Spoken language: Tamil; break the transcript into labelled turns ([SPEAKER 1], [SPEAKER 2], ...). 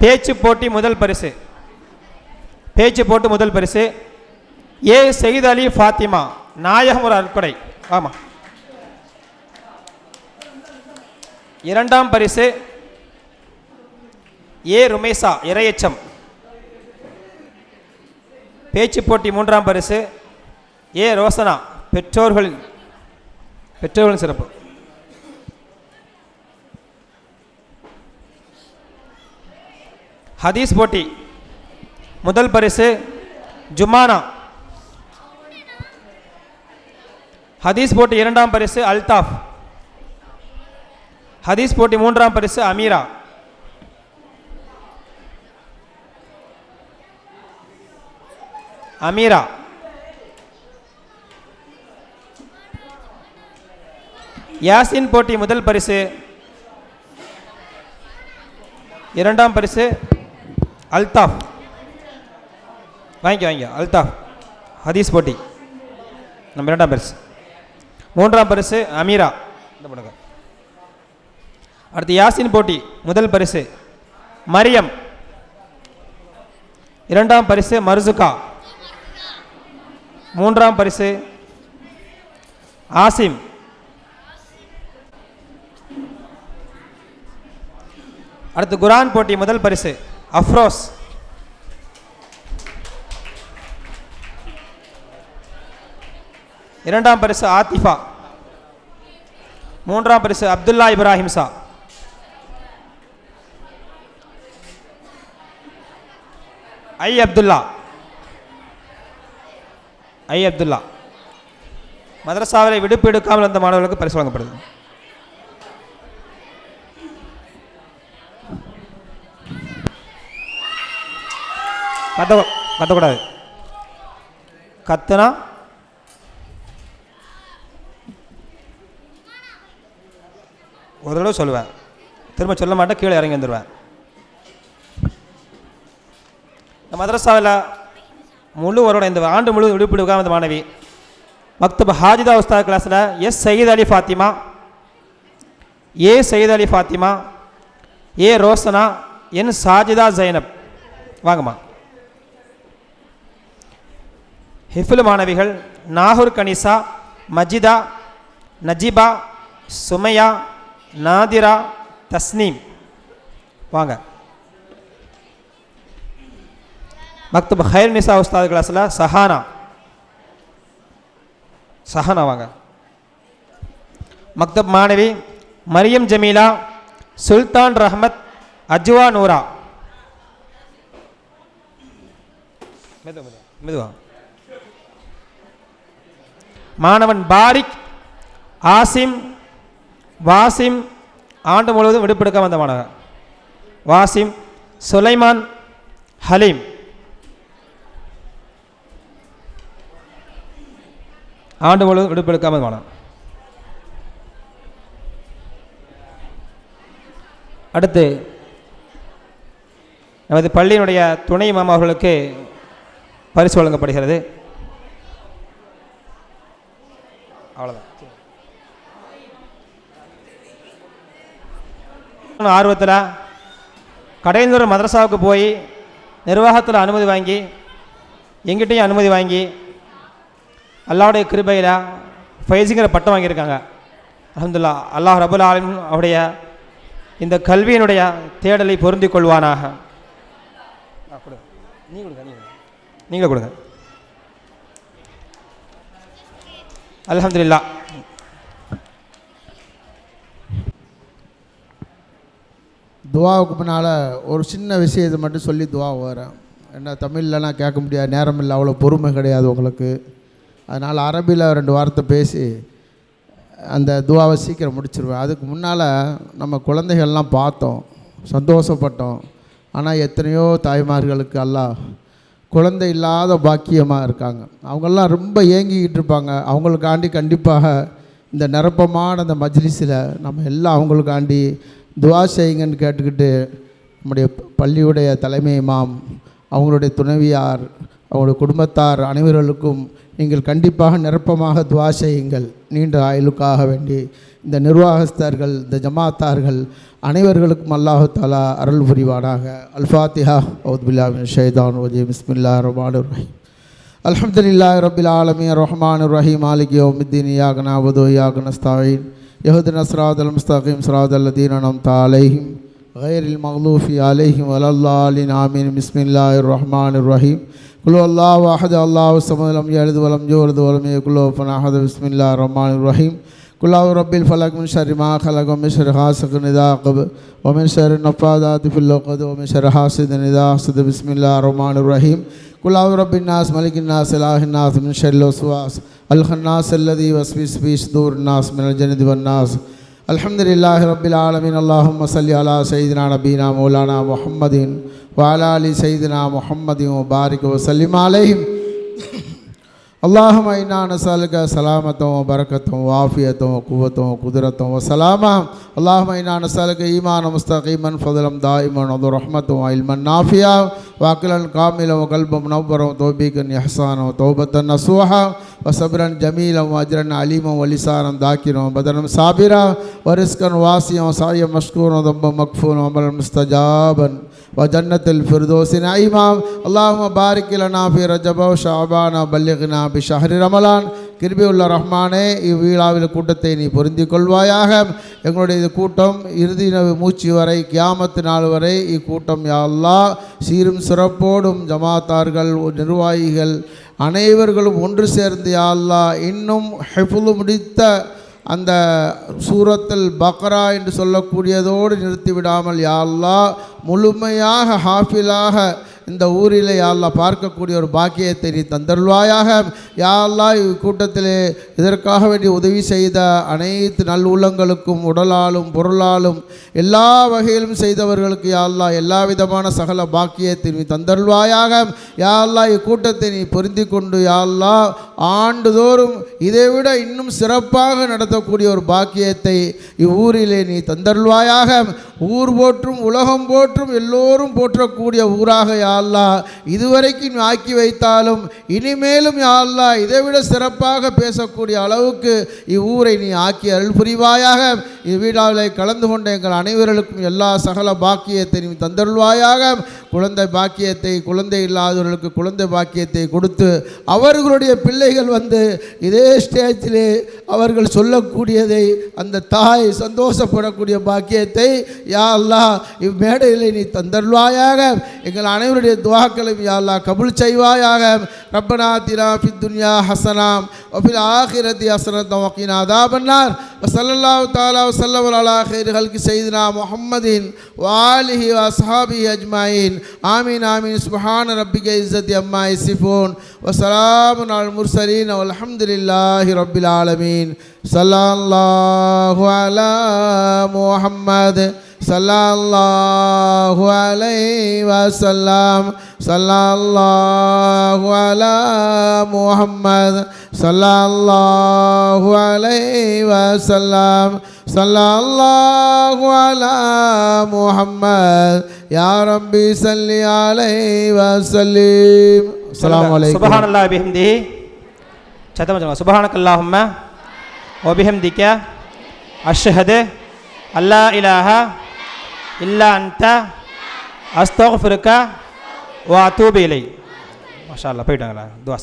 [SPEAKER 1] பேச்சு போட்டி முதல் பரிசு. பேச்சு போட்டு முதல் பரிசு. ஏ சயித் அலி ஃபாத்திமா நாயகம் ஒரு அற்கொடை ஆமாம் இரண்டாம் பரிசு. ஏ ருமேசா இரையச்சம். பேச்சு போட்டி மூன்றாம் பரிசு. ஏ ரோசனா பெற்றோர்களின் பெற்றோர்களின் சிறப்பு. ஹதீஸ் போட்டி. முதல் பரிசு ஜுமானா ஹதீஸ் போட்டி இரண்டாம் பரிசு அல்தாஃப். ஹதீஸ் போட்டி மூன்றாம் பரிசு அமீரா. அமீரா. யாசின் போட்டி முதல் பரிசு. இரண்டாம் பரிசு அல்தாஃப். வாங்கிக்க வாங்கிக்க. அல்தாஃப். ஹதீஸ் போட்டி. நம்ம இரண்டாம் பரிசு. மூன்றாம் பரிசு அமீரா. இந்த பண்ணுங்க அடுத்து யாசின் போட்டி. முதல் பரிசு மரியம். இரண்டாம் பரிசு மருசுகா. மூன்றாம் பரிசு ஆசிம். அடுத்து குரான் போட்டி. முதல் பரிசு அஃப்ரோஸ் இரண்டாம் பரிசு ஆத்திஃபா. மூன்றாம் பரிசு அப்துல்லா இப்ராஹிம் சா ஐ அப்துல்லா. ஐ அப்துல்லா. மதரசாவில் விடுப்பு எடுக்காமல் வந்த மாணவர்களுக்கு பரிசு வழங்கப்படுது கத்த கத்தக்கூடாது. கத்துனா ஒரு தடவை சொல்லுவேன். திரும்ப சொல்ல மாட்டேன் கீழே இறங்கி வந்துடுவேன் இந்த மதரசாவில் முழு வருடம் இந்த ஆண்டு முழு விடுப்பு உட்கார்ந்த மாணவி மக்தப் ஹாஜிதா உஸ்தா கிளாஸில் S Sayeed Ali Fathima A Sayeed Ali Fathima A Rosana N Sajitha Zainab. வாங்கம்மா. ஹிஃபுல் மாணவிகள் நாகூர் கனிசா மஜிதா நஜிபா சுமையா நாதிரா தஸ்னீம். வாங்க. மக்தப் ஹைர் நிசா உஸ்தாத் கிளாஸில் சஹானா. சஹானா வாங்க. மக்தப் மாணவி மரியம் ஜமீலா சுல்தான் ரஹமத் அஜ்வா நூரா. மெதுவா மெதுவா மெதுவா. மாணவன் பாரிக் ஆசிம் வாசிம் ஆண்டு முழுவதும் விடுப்பெடுக்க வந்த மாணவன் வாசிம் சுலைமான் ஹலீம். ஆண்டு முழுவதும் விடுப்பெடுக்காமல் மாணவன் அடுத்து நமது பள்ளியினுடைய துணை மாமா அவர்களுக்கு பரிசு வழங்கப்படுகிறது. அவ்வளோதான் ஆர்வத்தில் கடையந்தூர் மதரசாவுக்கு போய் நிர்வாகத்தில் அனுமதி வாங்கி எங்கிட்டையும் அனுமதி வாங்கி அல்லாவுடைய கிருபையில் ஃபைஸுங்கிற பட்டம் வாங்கியிருக்காங்க. அல்ஹம்துலில்லாஹ் அல்லாஹ் ரபுல் ஆலமின் அவருடைய இந்த கல்வியினுடைய தேடலை பொருந்திக் கொள்வானாக. ஆ, கொடுங்க. அலமதுல்லா
[SPEAKER 2] துவாவுக்கு முன்னால் ஒரு சின்ன விஷயத்தை மட்டும் சொல்லி துவா வரேன் என்ன தமிழ்லலாம் கேட்க முடியாது நேரம் இல்லை அவ்வளோ பொறுமை கிடையாது உங்களுக்கு. அதனால் அரபியில் ரெண்டு வார்த்தை பேசி அந்த துவாவை சீக்கிரம் முடிச்சிருவேன். அதுக்கு முன்னால் நம்ம குழந்தைகள்லாம் பார்த்தோம் சந்தோஷப்பட்டோம். ஆனால் எத்தனையோ தாய்மார்களுக்கு அல்லாஹ் குழந்தை இல்லாத பாக்கியமாக இருக்காங்க. அவங்கெல்லாம் ரொம்ப ஏங்கிக்கிட்டு இருப்பாங்க. அவங்களுக்காண்டி கண்டிப்பாக இந்த நிரப்பமான அந்த மஜ்லிஸில் நம்ம எல்லாம் அவங்களுக்காண்டி துவா செய்யுங்கன்னு கேட்டுக்கிட்டு நம்முடைய பள்ளியுடைய தலைமை மாம் அவங்களுடைய துணைவியார் அவங்களுடைய குடும்பத்தார் அனைவர்களுக்கும் நீங்கள் கண்டிப்பாக நிரப்பமாக துவா செய்யுங்கள். நீண்ட ஆயுளுக்காக வேண்டி இந்த நிர்வாகஸ்தர்கள் இந்த ஜமாத்தார்கள் அனைவர்களுக்கும் அல்லாஹு தாலா அருள் புரிவானாக அல்ஃபாத்திஹா அவுத்பில்லாமின் ஷைதான் வஜி பிஸ்மில்லா ரஹ்மான் ரஹீம் அல்ஹம்துலில்லாஹி ரபில் ஆலமீன் ரஹ்மான் ரஹீம் மாலிக் யௌமித்தீன் இய்யாக நஅபுது வ இய்யாக நஸ்தஈன் இஹ்தினா ஸிராதல் முஸ்தகீம் ஸிராதல் லதீன அன்அம்த அலைஹிம் غير المغلوب عليهم ولا الضالين آمين بسم الله الرحمن الرحيم قل هو الله أحد الله الصمد لم يلد ولم يولد ولم يكن له كفوا أحد بسم الله الرحمن الرحيم قل برب الفلق من شر ما خلق ومن شر غاسق إذا ومن شر النفاثات في العقد ومن شر حاسد إذا حسد. بسم الله الرحمن الرحيم. قل برب الناس ملك الناس إله الناس من شر الوسواس الخناس الذي يوسوس في صدور الناس من الجنة والناس. الحمد لله رب العالمين. اللهم صل على سيدنا نبينا مولانا محمد وعلى آل سيدنا محمد وبارك وسلم عليهم. اللهم إنا نسألك سلامة وبركة وعافية وقوة وقدرة وسلامة اللهم إنا نسألك إيمانا مستقيما فضلا دائما ورحمة وعلما نافعا وعقلا كاملا وقلبا منورا وتوبيكا إحسانا وتوبة نصوحا وصبرا جميلا وأجرا عليما ولسانا ذاكرا وبدنا صابرا ورزقا واسعا وسعيا مشكورا وذنبا مكفورا وعملا مستجابا وجنة الفردوس نعيما اللهم بارك لنا في رجب وشعبان وبلغنا بشهر رمضان கிருபியுள்ள ரஹ்மானே இவ்விழாவில் கூட்டத்தை நீ பொருந்திக் கொள்வாயாக எங்களுடைய இது கூட்டம் இறுதி ந- மூச்சு வரை கியாமத்து நாள் வரை இக்கூட்டம் யா அல்லாஹ் சீரும் சிறப்போடும் ஜமாத்தார்கள் நிர்வாகிகள் அனைவர்களும் ஒன்று சேர்ந்து யா அல்லாஹ் இன்னும் ஹெஃபுலு முடித்த அந்த சூரத்தில் பக்ரா என்று சொல்லக்கூடியதோடு நிறுத்திவிடாமல் யா அல்லாஹ் முழுமையாக ஹாஃபிலாக இந்த ஊரில் யா பார்க்கக்கூடிய ஒரு பாக்கியத்தை நீ தந்தருள்வாயாக. யா இக்கூட்டத்திலே இதற்காக வேண்டி உதவி செய்த அனைத்து நல்லுள்ளங்களுக்கும் உடலாலும் பொருளாலும் எல்லா வகையிலும் செய்தவர்களுக்கு யா எல்லா விதமான சகல பாக்கியத்தை நீ தந்தருள்வாயாக. யா இக்கூட்டத்தை நீ பொருந்தி கொண்டு யா ஆண்டுதோறும் இதைவிட இன்னும் சிறப்பாக நடத்தக்கூடிய ஒரு பாக்கியத்தை இவ்வூரிலே நீ தந்தருள்வாயாக. ஊர் போற்றும் உலகம் போற்றும் எல்லோரும் போற்றக்கூடிய ஊராக யா அல்லாஹ் இதுவரைக்கும் நீ ஆக்கி வைத்தாலும் இனிமேலும் யா இதை இதைவிட சிறப்பாக பேசக்கூடிய அளவுக்கு இவ்வூரை நீ ஆக்கி அருள் புரிவாயாக. இவ்விழாவில் கலந்து கொண்ட எங்கள் அனைவர்களுக்கும் எல்லா சகல பாக்கியத்தை நீ தந்தருள்வாயாக. குழந்தை பாக்கியத்தை குழந்தை இல்லாதவர்களுக்கு குழந்தை பாக்கியத்தை கொடுத்து அவர்களுடைய பிள்ளைகள் வந்து இதே ஸ்டேஜிலே அவர்கள் சொல்லக்கூடியதை அந்த தாய் சந்தோஷப்படக்கூடிய பாக்கியத்தை யா அல்லாஹ் இம்மேடையில் நீ தந்தருள்வாயாக. எங்கள் அனைவருடைய துவாக்களையும் யாழ்லா கபுல் செய்வாயாக ரப்பனா தினா ஃபி துன்யா ஹசனாம் வஃபில் ஆஹிரதி ஹசனத்தம் வக்கீனா அதாபன்னார் வசல்லல்லாஹு தாலா வசல்லம் அலா ஹைர்களுக்கு செய்தினா முஹம்மதின் வாலிஹி வஸ்ஹாபி அஜ்மாயின் ஆமீன் ஆமீன் சுபஹான ரப்பிக இஸ்ஸத்தி அம்மா இசிஃபோன் வசலாமுன் அல் முர்சலீன் அல்ஹம்துலில்லாஹி ரப்பில் ஆலமீன் சல்லாஹு அலா முஹம்மது صلى الله عليه وسلم. صلى الله على محمد. صلى الله عليه وسلم. صلى الله على محمد. يا ربي صل عليه وسلم. السلام عليكم.
[SPEAKER 1] سبحان الله بحمده شتم سبحانك اللهم وبحمدك أشهد أن لا إله إلا أنت இல்லா அன்த அஸ்தோஃபிருக்க வா தூபி மஷா மாஷா அல்லா போயிட்டாங்களா துவா